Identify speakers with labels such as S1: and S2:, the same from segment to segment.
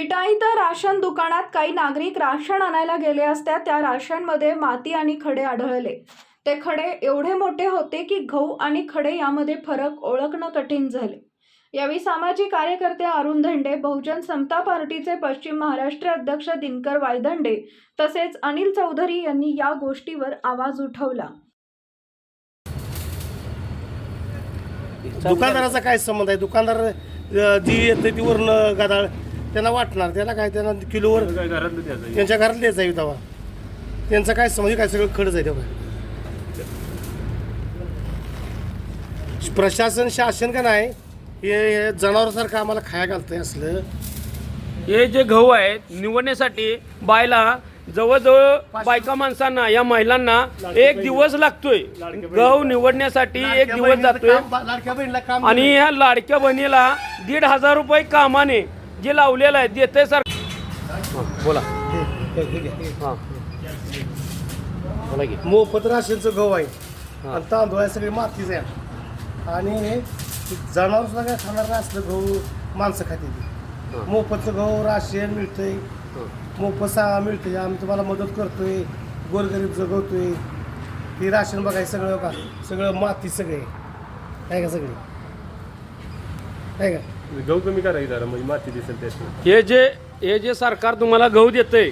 S1: विटा इथं राशन दुकानात काही नागरिक राशन आणायला गेले असता त्या राशनमध्ये माती आणि खडे आढळले. ते खडे एवढे मोठे होते की गहू आणि खडे यामध्ये फरक ओळखणं कठीण झाले. यावेळी सामाजिक कार्यकर्ते अरुण धंडे बहुजन समता पार्टीचे पश्चिम महाराष्ट्र अध्यक्ष दिनकर वायदंडे तसेच अनिल चौधरी यांनी या गोष्टीवर आवाज उठवला.
S2: दुकानदाराचा काय संबंध आहे? दुकानदार जी येते ती वरण गादाळ त्यांना वाटणार त्याला काय त्यांना किलोवर
S3: काय घरातलं त्याचं
S2: त्यांच्या घरात द्यायचा आहे तेव्हा. त्यांचं काय समज काय सगळं खडच आहे तेव्हा. प्रशासन शासन का नाही हे हे जनावरासारखं आम्हाला खाया घालतंय असलं.
S3: हे जे गहू आहेत निवडण्यासाठी बायला जवळजवळ बायका माणसांना या महिलांना एक दिवस लागतोय. गहू निवडण्यासाठी एक दिवस जातोय.
S2: काम- लाडक्या बहिणीला काम
S3: आणि ह्या लाडक्या बहिणीला दीड हजार रुपये कामाने जे लावलेलं आहे देते सर बोला.
S2: हे-
S3: बोला की.
S2: मोफत राशनचं गहू आहे. आणि तांदूळ आहे सगळी मातीच आहे. आणि जनावर सुद्धा काय खाणार नाही असलं गहू माणसं खाते मोफतचं गहू राशन मिळतंय. मोफत सा मिळतंय. आम्ही तुम्हाला मदत करतोय. गोरगरीब जगवतोय. ती राशन बघाय सगळं का सगळं माती सगळे आहे का सगळे? आहे का?
S4: गहू कमी करायचं जरा म्हणजे माती दिसेल
S3: हे जे हे जे सरकार तुम्हाला गहू देतंय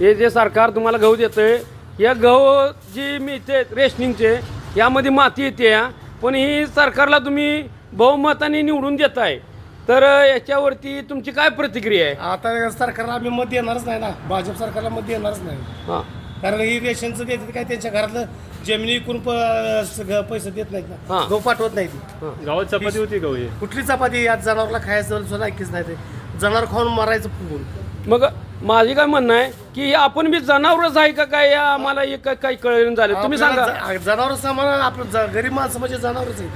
S3: हे जे सरकार तुम्हाला गहू देतंय या गहू जी मिळते रेशनिंगचे यामध्ये माती येते पण ही सरकारला तुम्ही बहुमताने निवडून देताय. तर याच्यावरती तुमची काय प्रतिक्रिया आहे?
S2: आता सरकारला आम्ही मत देणारच नाही ना. भाजप सरकारला मत देणारच नाही.
S3: हां.
S2: कारण ही रेशनचं देतात काय त्यांच्या घरातलं जमिनी सगळं पैसे देत नाहीत ना.
S3: हां.
S2: गहू पाठवत नाही ती
S4: गावात चपाती होती गहू हे
S2: कुठली चपाती? आज जनावरला खायचं सुद्धा ऐकीच नाही ते. जनावर खाऊन मरायचं फुगून.
S3: मग माझी काय म्हणणं आहे की आपण बी जनावरच आहे का काय? या आम्हाला हे काय काही कळलं झालं. तुम्ही सांगा.
S2: जनावर समान आपलं ज- गरीब माणसं म्हणजे जनावरच आहे.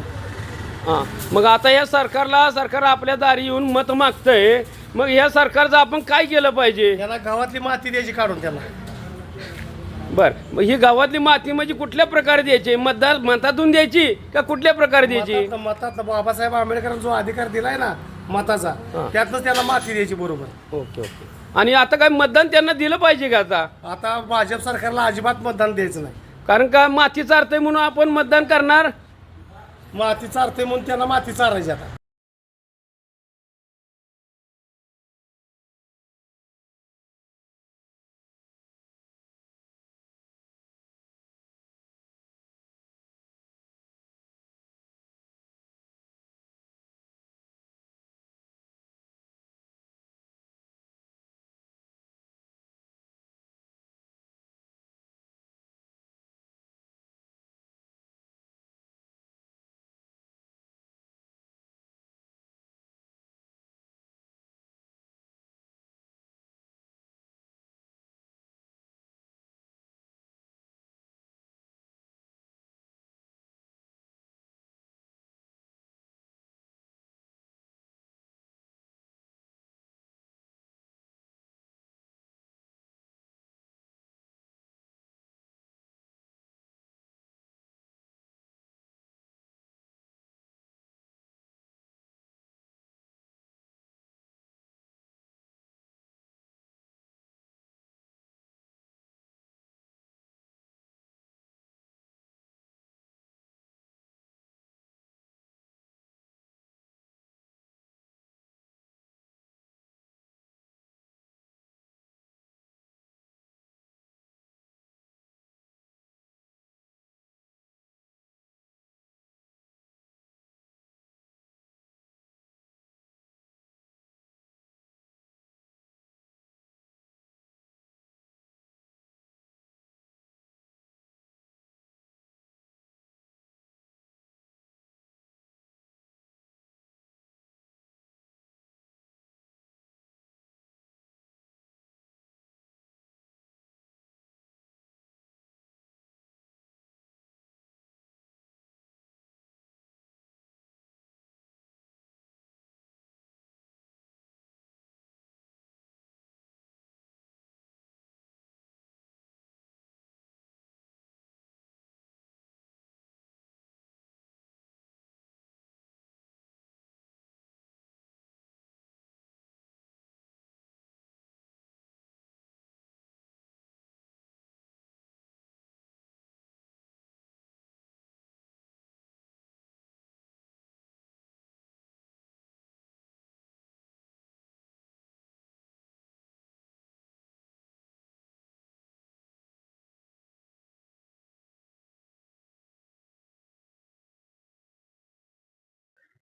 S3: हां. मग आता या सरकारला सरकार आपल्या दारी येऊन मत मागतंय. मग या सरकारचं आपण काय केलं पाहिजे?
S2: त्याला गावातली माती द्यायची काढून त्याला
S3: बर. ही गावातली माती म्हणजे कुठल्या प्रकारे द्यायची? मतदार मतातून द्यायची का कुठल्या प्रकारे द्यायची?
S2: मतात मतात बाबासाहेब आंबेडकरांनी जो अधिकार दिलाय ना मताचा
S3: हां.
S2: त्यातनंच त्याला माती द्यायची बरोबर.
S3: Okay okay. आणि आता काय मतदान त्यांना दिलं पाहिजे का आता?
S2: आता भाजप सरकारला अजिबात मतदान द्यायचं नाही.
S3: कारण का माती चारतंय म्हणून आपण मतदान करणार?
S2: माती चारते म्हणून त्यांना माती चारायची आता.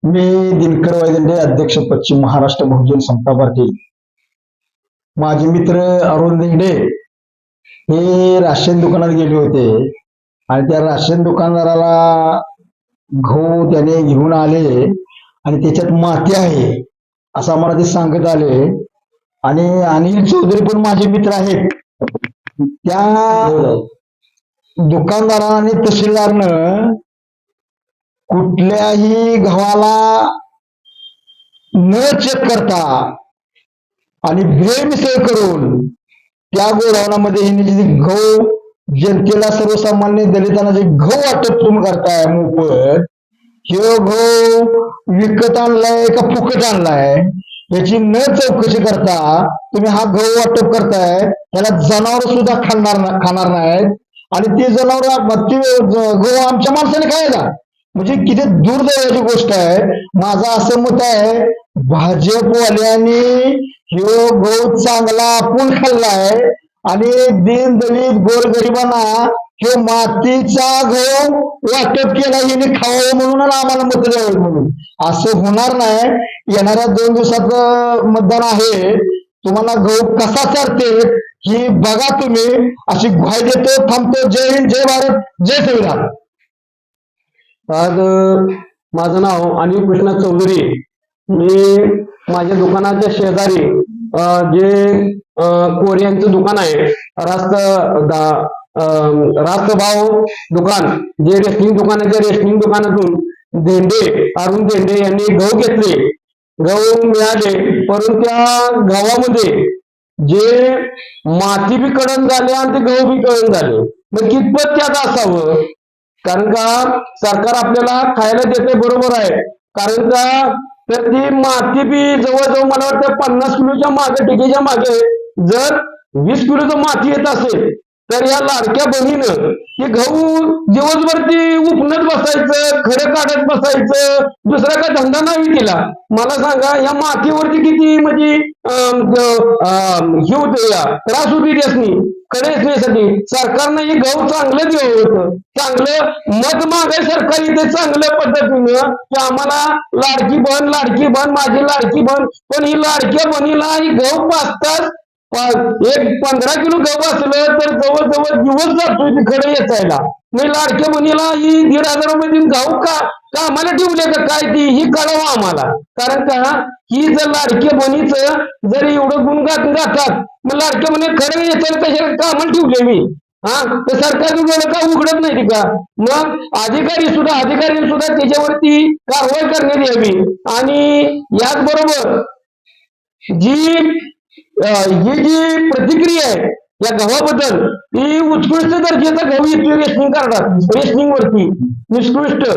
S5: मी दिनकर वायदंडे अध्यक्ष पश्चिम महाराष्ट्र बहुजन समता पार्टी. माझे मित्र अरुण दिंडे हे राशन दुकानात गेले होते. आणि त्या राशन दुकानदाराला गहू त्याने घेऊन आले आणि त्याच्यात माती आहे असं आम्हाला ते सांगत आले. आणि अनिल चौधरी पण माझे मित्र आहेत. त्या दुकानदारानं आणि तहसीलदारनं कुठल्याही गव्हाला न चेक करता आणि बेमिसळ करून त्या गोडाऊनामध्ये हे जे गहू जनतेला सर्वसामान्य दलितांना जे गहू वाटप तुम्ही करताय मोफत हे गहू विकत आणलाय का फुकट आणलाय याची न चौकशी करता तुम्ही हा गहू वाटप करताय त्याला जनावर सुद्धा खाणार खाणार नाहीत आणि ते जनावर गहू आमच्या माणसाने खायला. म्हणजे किती दुर्दैवाची गोष्ट आहे. माझं असं मत आहे भाजपवाल्यांनी ह्यो गहू चांगला आपण खाल्लाय आणि दीन दलित गोरगरिबांना हे मातीचा गहू वाटप केला हिने खावं म्हणून आणि आम्हाला मत द्यावं म्हणून. असं होणार नाही. येणाऱ्या दोन दिवसात मतदान आहे. तुम्हाला गहू कसा चालते ही बघा तुम्ही. अशी ग्वाही देतो थांबतो. जय हिंद जय भारत जय संविधान
S3: आज माझं नाव अनिल कृष्णा चौधरी. मी माझ्या दुकानाच्या शेजारी जे कोरियांचं दुकान आहे रास्त रास्त भाव रास्तभाव दुकान जे रेशनिंग दुकानाच्या रेस्टिंग दुकानातून धेंडे अरुण धेंडे यांनी गहू घेतले. गहू मिळाले परंतु त्या गव्हामध्ये जे माती बी कडण झाले आणि ते गहू बी कडण झाले. मग कितपत त्यात असावं? कारण का? सरकार आपल्याला खायला देते बरोबर आहे. कारण का? तर ती माती बी जवळजवळ मला वाटतं पन्नास किलोच्या मागे टिकेच्या मागे जर वीस किलोचं माती येत असेल तर या लाडक्या बहिणीनं ते गहू दिवसभर ती उपनत बसायचं खडे काढत बसायचं दुसरा काय धंदा नाही तिला मला सांगा या मातीवरती किती म्हणजे अं, हे होते या त्रास होती त्यासनी. खडे असण्यासाठी सरकारनं हे गहू चांगलं द्यावं होतं. चांगलं मत मागाय सरकार इथे चांगल्या पद्धतीनं की आम्हाला लाडकी बन लाडकी बन माझी लाडकी बन पण ही लाडक्या बनीला ही गहू पाचताच एक पंधरा किलो गहू असलं तर जवळजवळ दिवस जातोय तिकडे येतायला. मी लाडक्या मुलीला ही दीड हजार रुपये देऊन का? का आम्हाला ठेवले का काय ती? ही कळवा आम्हाला. कारण का? ही जर लाडक्या बनीच जर एवढं गुण गात गातात मग लाडक्या म्हणे खरं येतं कशाला का आम्हाला ठेवले मी? हा? तर सरकारने गेलं का उघडत नाही का? मग अधिकारी सुद्धा अधिकारी सुद्धा त्याच्यावरती कारवाई करण्यात यावी. आणि याचबरोबर जी ही जी प्रतिक्रिया आहे या गव्हाबद्दल. ही उत्कृष्ट दर्जाचा गहू येतोय रेशनिंग कार्डात रेशनिंग वरती. निष्कृष्ट.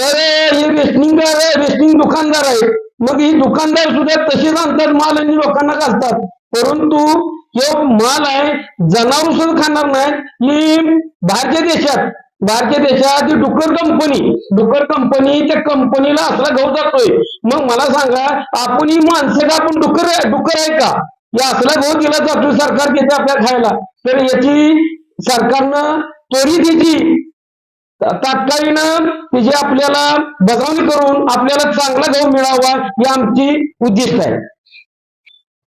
S3: तर हे रेशनिंग रेशनिंग दुकानदार आहेत. मग ही दुकानदार सुद्धा तसेच आणतात माल आणि लोकांना घालतात. परंतु हे माल आहे जनावर सुद्धा खाणार नाही ही बाहेरच्या देशात भारतीय देशात डुकर कंपनी डुकर कंपनी त्या कंपनीला असला गहू जातोय. मग मला सांगा आपण ही माणसं का आपण डुकर डुकर आहे का? या असला गहू दिला जातो सरकार देते आपल्याला खायला. तर याची सरकारनं त्वरित याची तात्कालीन त्याची आपल्याला बजावणी करून आपल्याला चांगला गहू मिळावा ही आमची उद्दिष्ट आहे.